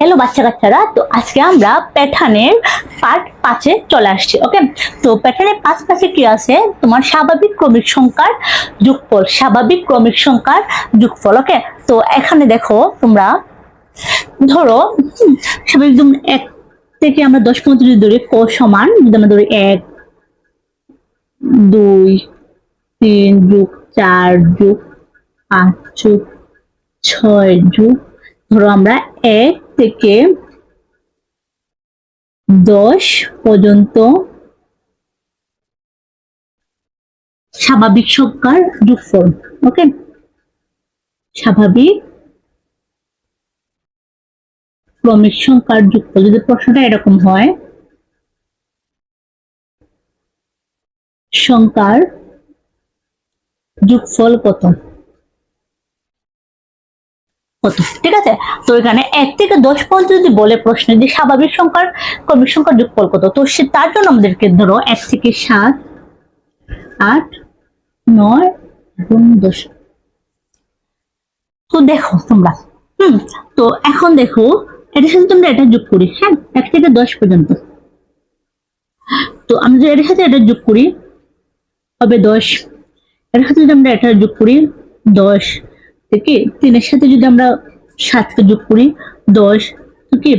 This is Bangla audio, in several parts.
হ্যালো বাচ্চা কাচ্চারা। তো আজকে আমরা প্যাঠানের পার্ট পাঁচে চলে আসছি ওকে তো প্যাঠানের পাঁচ পাঁচে কি আছে? তোমার স্বাভাবিক ক্রমিক সংখ্যার যোগফল, স্বাভাবিক ক্রমিক সংখ্যার যোগফল ওকে তো এখানে দেখো তোমরা, ধরো, স্বাভাবিক যেমন এক থেকে আমরা দশ পর্যন্ত যদি ধরি, ক সমান, যদি আমরা ধরি এক, দুই, তিন যুগ চার যুগ পাঁচ যুগ ছয় যুগ ধরো আমরা এক থেকে দশ পর্যন্ত স্বাভাবিক সংখ্যার যোগফল ওকে স্বাভাবিক ক্রমিক সংখ্যার যোগফল, যদি প্রশ্নটা এরকম হয়, সংখ্যার যোগফল কত? ঠিক আছে? তো এখানে এক থেকে দশ পর্যন্ত যদি বলে প্রশ্নে যে স্বাভাবিক সংখ্যার ক্রমিক সংখ্যার যোগফল কত, তো সে তার জন্য আমাদেরকে ধরো এক থেকে সাত, আট, নয় এবং দশ। তো দেখো তোমরা, হুম, তো এখন দেখো এটার সাথে তোমরা এটা যোগ করি হ্যাঁ এক থেকে দশ পর্যন্ত। তো আমরা যদি এটার সাথে এটা যোগ করি, হবে দশ। এর সাথে যদি আমরা এটা যোগ করি, দশ। থেকে তিনের সাথে যদি আমরা সাতকে যোগ করি, দশ কি?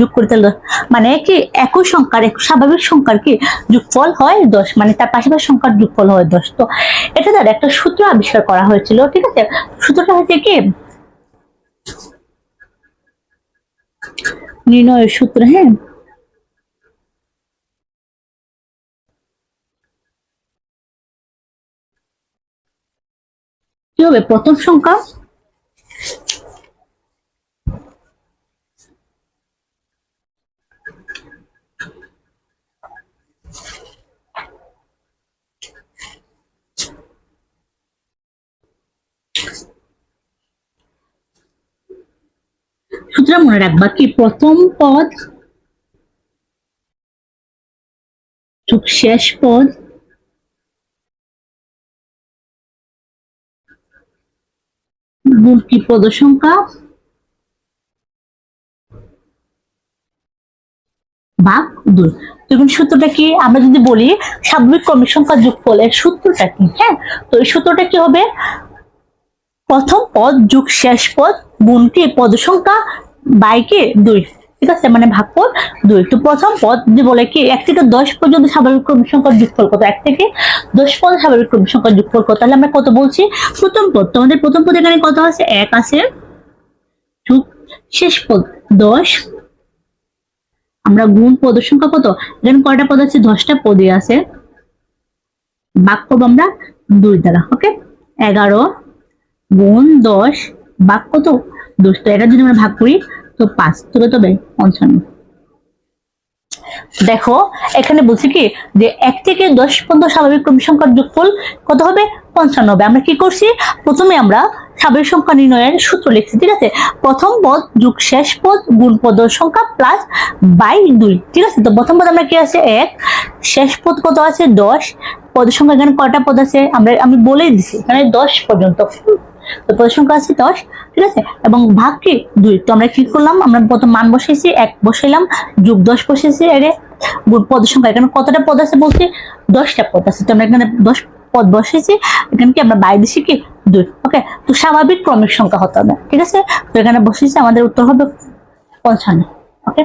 যোগ মানে কি? একই সংখ্যার স্বাভাবিক সংখ্যার কি? যোগফল হয় দশ মানে তার পাশাপাশি সংখ্যার যোগফল হয় দশ। তো এটা দ্বারা একটা সূত্র আবিষ্কার করা হয়েছিল, ঠিক আছে? সূত্রটা হচ্ছে কি? নির্ণয়ের সূত্র হ্যাঁ? কি হবে? প্রথম সংখ্যা? সুতরাং মনে রাখবা কি প্রথম পদ শেষ পদ গুণ কি পদ সংখ্যা ভাগ দুই এখন সূত্রটা কি? আমরা যদি বলি স্বাভাবিক ক্রমিক সংখ্যা যোগফল এর সূত্রটা কি? হ্যাঁ? তো এই সূত্রটা কি হবে? প্রথম পদ যোগ শেষ পদ গুণকে পদ সংখ্যা বাইকে দুই। ঠিক আছে? মানে ভাগফল দুই তো প্রথম পদ যদি বলে কি, এক থেকে দশ পর্যন্ত স্বাভাবিক ক্রমিক সংখ্যার যোগফল কত? এক থেকে দশ পদ স্বাভাবিক ক্রমিক সংখ্যার যোগফল কত? তাহলে আমরা কত বলছি? প্রথম পদ। তোমাদের প্রথম পদ এখানে কত আছে? এক আছে। শেষ পদ, দশ। আমরা গুণ পদ সংখ্যা কত? এখানে কয়টা পদ আছে? দশটা পদে আছে। ভাগ করব আমরা দুই দ্বারা ওকে এগারো গুণ দশ, ভাগ কত? দশ। তো এটা যদি আমরা ভাগ করি তো পাঁচ তো কত হবে পঞ্চান্ন। দেখো, এখানে বলছি কি, যে এক থেকে দশ পর্যন্ত স্বাভাবিক ক্রমিক সংখ্যার যোগফল কত হবে? পঞ্চান্ন হবে। আমরা কি করছি? প্রথমে আমরা স্বাভাবিক সংখ্যা নির্ণয়ের সূত্র লিখছি, ঠিক আছে? প্রথম পদ যোগ শেষ পদ গুণ পদ সংখ্যা প্লাস বাই দুই, ঠিক আছে? তো প্রথম পদ আমরা কি আছে? এক। শেষ পদ কত আছে? দশ। পদ সংখ্যা এখানে কয়টা পদ আছে? আমরা, আমি বলেই দিছি, এখানে দশ পর্যন্ত। তো পদ সংখ্যা আছে দশ, ঠিক আছে? এবং ভাগ কি দুই। তো আমরা কি করলাম? আমরা প্রথম মান বসাইছি এক বসাইলাম, যোগ দশ বসেছি এরে পদ সংখ্যা। এখানে কতটা পদ আছে বলছি? দশটা পদ আছে। তো আমরা এখানে দশ পদ বসেছি এখানে কি আমরা বাই দিছি কি? দুই। ওকে তো স্বাভাবিক ক্রমিক সংখ্যা হতে হবে, ঠিক আছে? তো এখানে বসেছি আমাদের উত্তর হবে পঞ্চান্ন ওকে